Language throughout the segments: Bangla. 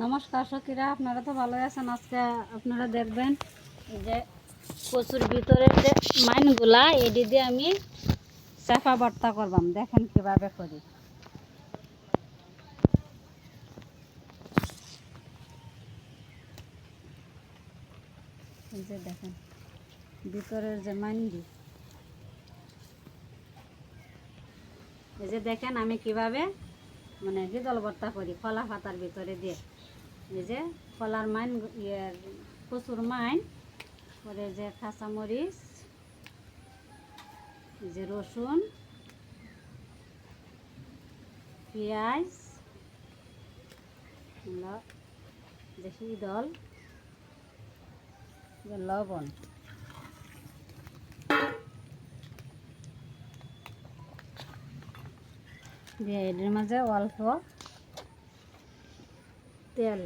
নমস্কার সখীরা, আপনারা তো ভালো আছেন আজকে, আপনারা দেখবেন যে কচুর ভিতরের যে মাইনগুলা, এটি দিয়ে আমি চাফা ভর্তা করবাম। দেখেন কীভাবে করি। যে দেখেন, ভিতরের যে মাইনডি এই যে দেখেন আমি কীভাবে মানে হিদল ভর্তা করি কলা পাতার ভিতরে দিয়ে। এই যে কলার মাইন ইয়ে কচুর মাইন, পরে যে কাঁচামরিচ যে রসুন, পেঁয়াজ যে হিদল যে লবণ। দিয়ে এটির মাঝে অল্প তেল।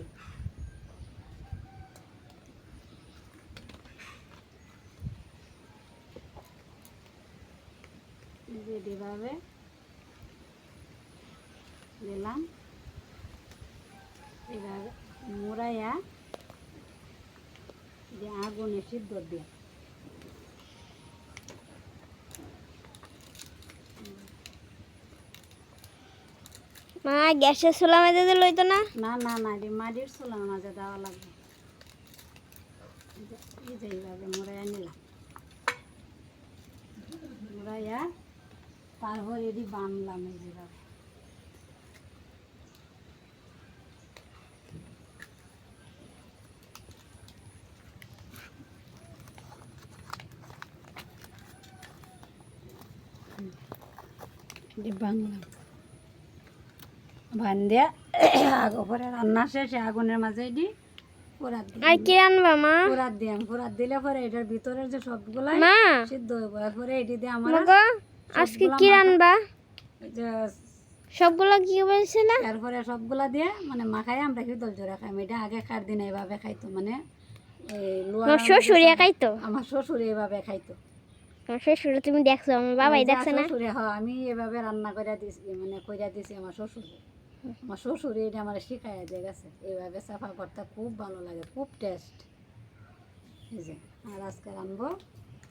যেভাবে দিলাম। এভাবে মুড়াইয়া দিয়ে আগুনে সিদ্ধ দিয়ে। মা গ্যাসের চুলা মেজে দিল হইতো না? না না না এটি মাটির চুলার মাঝে দেওয়া লাগবে। এই যে- এই যে এইভাবে মুড়াইয়া নিলাম। মুড়াইয়া তারপর এটি বানলাম এই যেভাবে বানলাম। দিয়া আগ পরে রান্না শেষে আগুনের মাঝে এটি পোড়াত আর কি মা? পোড়াত দিলাম পোড়াত দিলে পরে এটার ভিতরের যে সবগুলাই মা? সিদ্ধ হয়ে পড়ে পরে এটি দিয়ে আমরা আজকে কি যে সবগুলো কি বলছিল তারপরে সবগুলা দিয়ে মানে মাখাই আমরা কি দল জোড়া খাই এটা আগে খার দিন এইভাবে খাইতো মানে শ্বশুর একাই তো আমার শ্বশুর এইভাবে খাইতো। শ্বশুর তুমি দেখছ আমার বাবাই দেখছে না? শ্বশুরে হ্যাঁ আমি এভাবে রান্না করে দিছি মানে কইরা দিছি আমার শ্বশুর। আমার শ্বশুর এটা আমার শিখাইয়া দিয়ে গেছে। এইভাবে চাফা করতে খুব ভালো লাগে খুব টেস্ট এই যে আর আজকে রানবো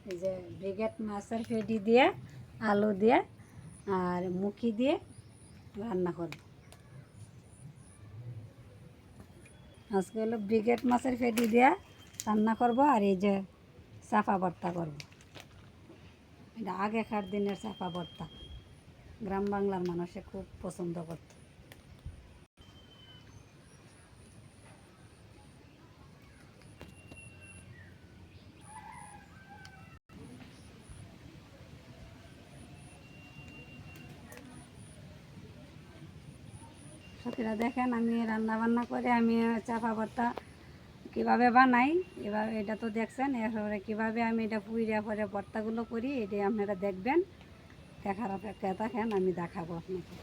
এই যে ব্রিগেড মাছের ফেডি দিয়ে আলু দিয়ে আর মুখি দিয়ে রান্না করব। আজকে হলো ব্রিগেড মাছের ফেটি দিয়ে রান্না করব আর এই যে চাপা ভর্তা করব। এটা আগেকার দিনের চাপা ভর্তা। গ্রাম বাংলার মানুষে খুব পছন্দ করত। সত্যিরা দেখেন, আমি রান্না বান্না করে আমি চাপা ভর্তা কীভাবে বানাই, এবার এটা তো দেখছেন, এরপরে কীভাবে আমি এটা পুইরা পরে ভর্তাগুলো করি, এটা আপনারা দেখবেন। দেখার অপেক্ষা থাকেন, আমি দেখাবো আপনাকে।